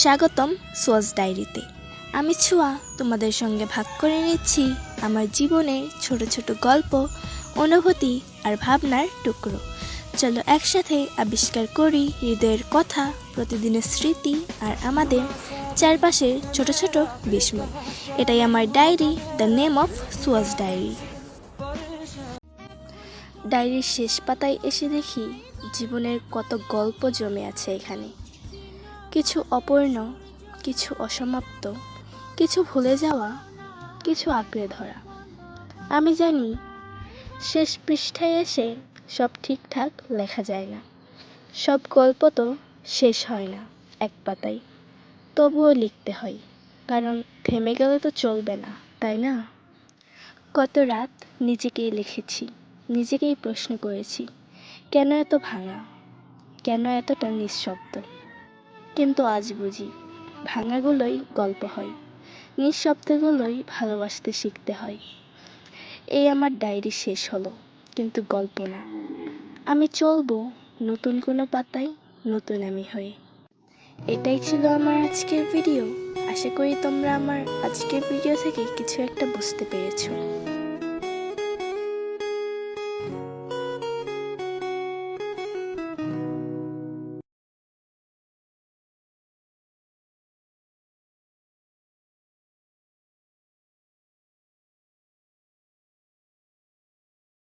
স্বাগতম সোয়াজ ডায়েরিতে। আমি ছোঁয়া, তোমাদের সঙ্গে ভাগ করে নিচ্ছি আমার জীবনের ছোট ছোট গল্প, অনুভূতি আর ভাবনার টুকরো। চলো একসাথে আবিষ্কার করি হৃদয়ের কথা, প্রতিদিনের স্মৃতি আর আমাদের চারপাশের ছোট ছোট বিস্ময়। এটাই আমার ডায়েরি, দ্য নেম অফ সুয়াজ ডায়েরি। ডায়েরির শেষ পাতায় এসে দেখি জীবনের কত গল্প জমে আছে এখানে। কিছু অপূর্ণ, কিছু অসমাপ্ত, কিছু ভুলে যাওয়া, কিছু আঁকড়ে ধরা। আমি জানি, শেষ পৃষ্ঠায় এসে সব ঠিকঠাক লেখা যায় না। সব গল্প তো শেষ হয় না, এক পাতায়। তবুও লিখতে হয়, কারণ থেমে গেলে তো চলবে না, তাই না? কত রাত নিজেকেই লিখেছি, নিজেকেই প্রশ্ন করেছি, কেন এত ভাঙা? কেন এতটা নিঃশব্দ? কিন্তু আজ বুঝি ভাঙাগুলোই গল্প হয়, নিঃশব্দগুলোই ভালোবাসতে শিখতে হয়। এই আমার ডায়েরি শেষ হলো, কিন্তু গল্প না। আমি চলবো নতুন কোনো পাতায়, নতুন আমি হয়ে। এটাই ছিল আমার আজকের ভিডিও। আশা করি তোমরা আমার আজকের ভিডিও থেকে কিছু একটা বুঝতে পেরেছ।